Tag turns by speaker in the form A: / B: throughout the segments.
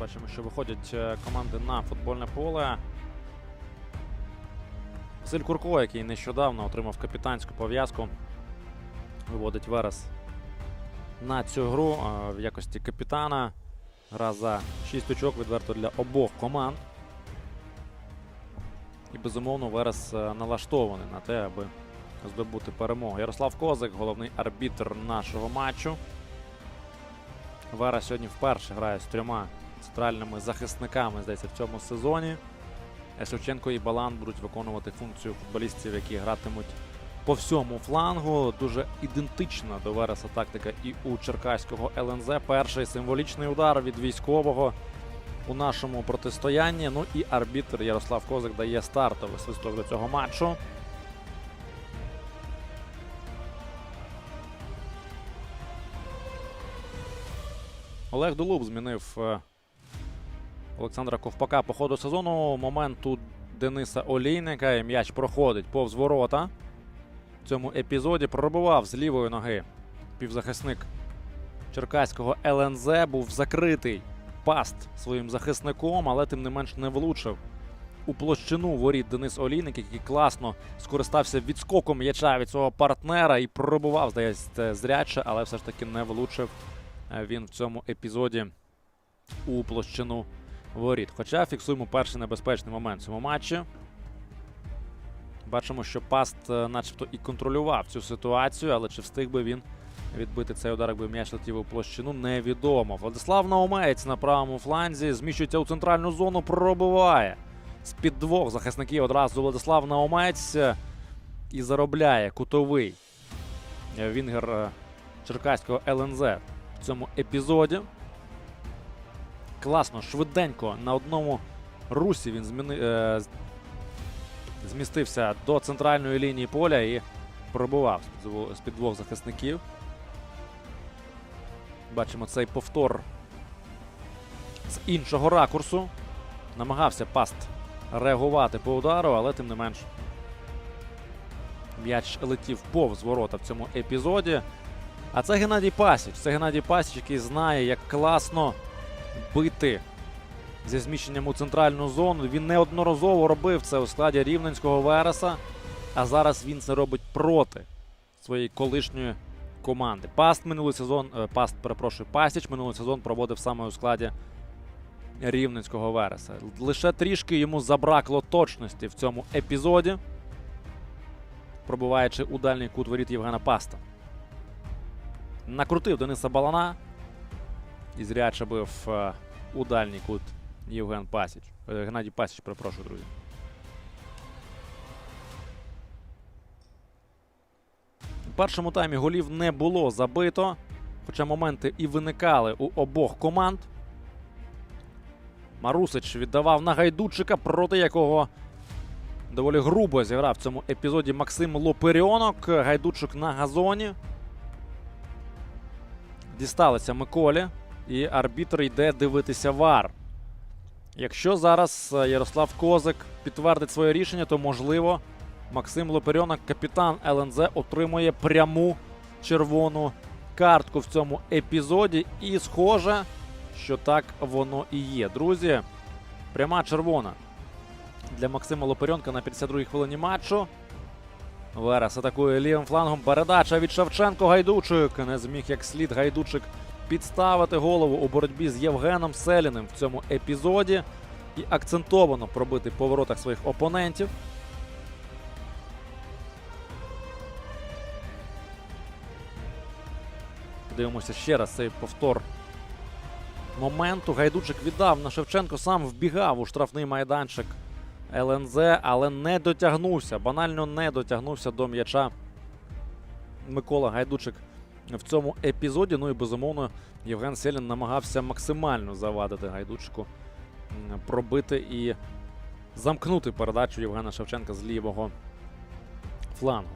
A: бачимо, що виходять е, команди на футбольне поле. Василь Курко, який нещодавно отримав капітанську пов'язку, виводить Верес на цю гру е, в якості капітана. Гра за 6 очок відверто для обох команд. І безумовно Верес е, налаштований на те, аби здобути перемогу. Ярослав Козик, головний арбітр нашого матчу. Вера сьогодні вперше грає з трьома центральними захисниками, здається, в цьому сезоні. Шевченко і Балан будуть виконувати функцію футболістів, які гратимуть по всьому флангу. Дуже ідентична до Вереса тактика і у черкаського ЛНЗ. Перший символічний удар від військового у нашому протистоянні. Ну і арбітр Ярослав Козик дає стартовий свисток до цього матчу. Олег Дулуб змінив е, Олександра Ковпака по ходу сезону. Моменту Дениса Олійника. І м'яч проходить повз ворота. В цьому епізоді пробивав з лівої ноги півзахисник черкаського ЛНЗ. Був закритий паст своїм захисником, але тим не менш не влучив у площину воріт Денис Олійник, який класно скористався відскоком м'яча від свого партнера і пробував, здається, зряче, але все ж таки не влучив е, він в цьому епізоді у площину воріт. Хоча фіксуємо перший небезпечний момент в цьому матчі. Бачимо, що Паст е, начебто і контролював цю ситуацію, але чи встиг би він відбити цей удар, якби м'яч летів у площину, невідомо. Владислав Наумець на правому фланзі зміщується у центральну зону, пробиває. З-під двох захисників одразу Владислав Наумець е, і заробляє кутовий е, Вінгер Черкаського ЛНЗ в цьому епізоді. Класно, швиденько на одному русі він зміни, е, змістився до центральної лінії поля і пробував з-під двох захисників. Бачимо цей повтор з іншого ракурсу. Намагався паст реагувати по удару, але тим не менш м'яч летів повз ворота в цьому епізоді. А це Геннадій Пасіч. Це Геннадій Пасіч, який знає, як класно бити зі зміщенням у центральну зону. Він неодноразово робив це у складі рівненського Вереса, а зараз він це робить проти своєї колишньої команди. Паст минулий сезон, е, Паст, перепрошую, Пасіч минулий сезон проводив саме у складі рівненського Вереса. Лише трішки йому забракло точності в цьому епізоді, пробуваючи у дальній кут воріт Євгена Паста. Накрутив Дениса Балана і зряче бив е, у дальній кут Євген Пасіч. Е, Геннадій Пасіч, перепрошую, друзі. У першому таймі голів не було забито, хоча моменти і виникали у обох команд. Марусич віддавав на гайдучика, проти якого доволі грубо зіграв в цьому епізоді Максим Лоперіонок. Гайдучик на газоні. Дісталися Миколі, і арбітр йде дивитися вар. Якщо зараз е, Ярослав Козик підтвердить своє рішення, то можливо Максим Лоперіонок, капітан ЛНЗ, отримує пряму червону картку в цьому епізоді. І схоже, що так воно і є. Друзі, пряма червона для Максима Лоперенка на 52-й хвилині матчу. Верес атакує лівим флангом. Передача від Шевченко Гайдучик. Не зміг як слід Гайдучик підставити голову у боротьбі з Євгеном Селіним в цьому епізоді і акцентовано пробити по воротах своїх опонентів. Дивимося ще раз цей повтор моменту. Гайдучик віддав на Шевченко, сам вбігав у штрафний майданчик ЛНЗ, але не дотягнувся. Банально не дотягнувся до м'яча Микола Гайдучик в цьому епізоді. Ну і безумовно Євген Селін намагався максимально завадити Гайдучику м, пробити і замкнути передачу Євгена Шевченка з лівого флангу.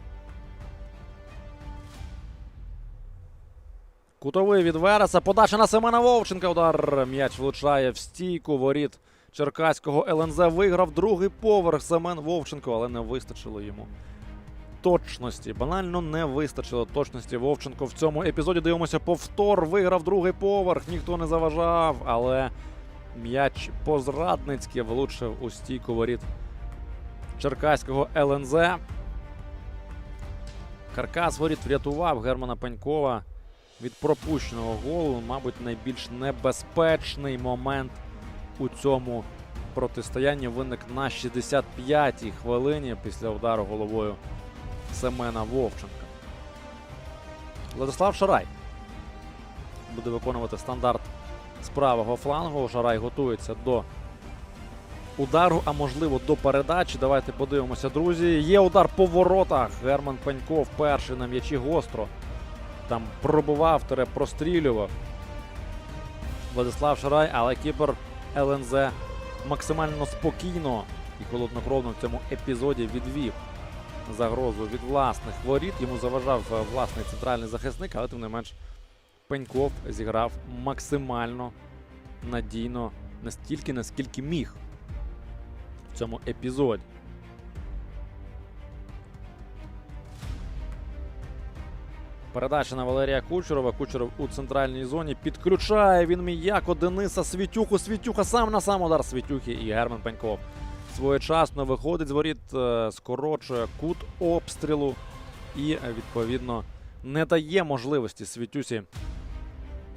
A: Кутовий від Вереса. Подача на Семена Вовченка. Удар. М'яч влучає в стійку воріт Черкаського ЛНЗ. Виграв другий поверх Семен Вовченко, але не вистачило йому точності. Банально не вистачило точності Вовченко в цьому епізоді. Дивимося повтор. Виграв другий поверх, ніхто не заважав, але м'яч позрадницьки влучив у стійку воріт черкаського ЛНЗ. Каркас воріт врятував Германа Панькова від пропущеного голу. Мабуть, найбільш небезпечний момент у цьому протистоянні виник на 65-й хвилині після удару головою Семена Вовченка. Владислав Шарай буде виконувати стандарт з правого флангу. Шарай готується до удару, а можливо до передачі. Давайте подивимося, друзі. Є удар по воротах. Герман Паньков перший на м'ячі гостро. Там пробував, тере прострілював. Владислав Шарай, але кіпер ЛНЗ максимально спокійно і холоднокровно в цьому епізоді відвів загрозу від власних воріт. Йому заважав е, власний центральний захисник, але тим не менш Пеньков зіграв максимально надійно настільки, наскільки міг в цьому епізоді. Передача на Валерія Кучерова. Кучеров у центральній зоні підключає він м'яко Дениса Світюху. Світюха сам на сам удар Світюхи і Герман Пеньков. Своєчасно виходить з воріт, е, скорочує кут обстрілу і е, відповідно не дає можливості Світюсі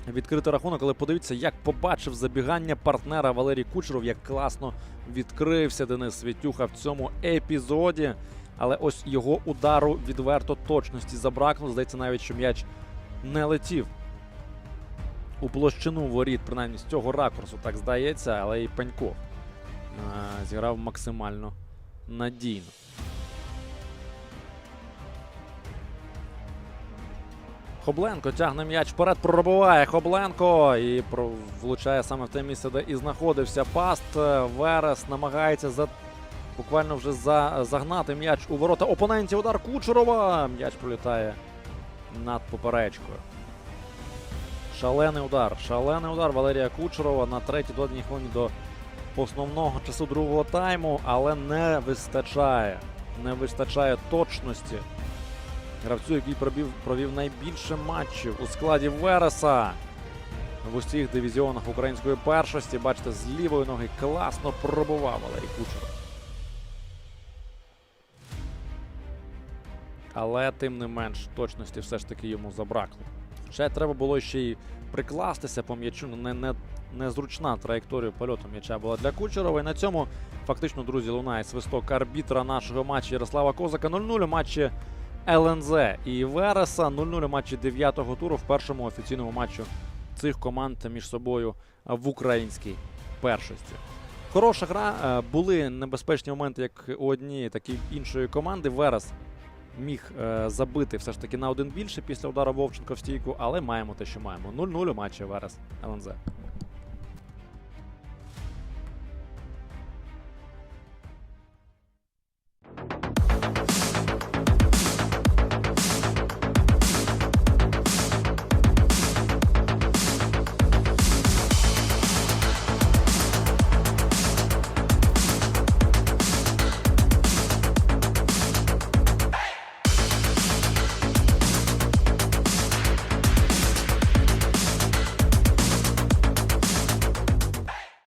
A: відкрити рахунок. Але подивіться, як побачив забігання партнера Валерій Кучеров, як класно відкрився Денис Світюха в цьому епізоді. Але ось його удару відверто точності забракнув. Здається, навіть що м'яч не летів у площину воріт, принаймні з цього ракурсу, так здається, але і Пеньков зіграв максимально надійно. Хобленко тягне м'яч вперед, пробиває Хобленко і влучає саме в те місце, де і знаходився паст. Верес намагається за буквально вже за, загнати м'яч у ворота опонентів. Удар Кучерова. М'яч пролітає над поперечкою. Шалений удар. Шалений удар Валерія Кучерова на третій додатній хвилині до основного часу другого тайму, але не вистачає. Не вистачає точності. Гравцю, який пробів, провів найбільше матчів у складі Вереса в усіх дивізіонах української першості. Бачите, з лівої ноги класно пробував Валерій Кучеров. Але тим не менш точності все ж таки йому забракло. Ще треба було ще й прикластися по м'ячу. Ну, Не, не, незручна траєкторія польоту м'яча була для Кучерова. І на цьому фактично, друзі, лунає свисток арбітра нашого матчу Ярослава Козака 0-0 матчі ЛНЗ і Вереса 0-0 матчі 9-го туру в першому офіційному матчу цих команд між собою в українській першості. Хороша гра. Е, Були небезпечні моменти як у однієї, так і іншої команди. Верес міг е, забити все ж таки на один більше після удару Вовченка в стійку, але маємо те, що маємо. 0-0 у матчі Верес ЛНЗ.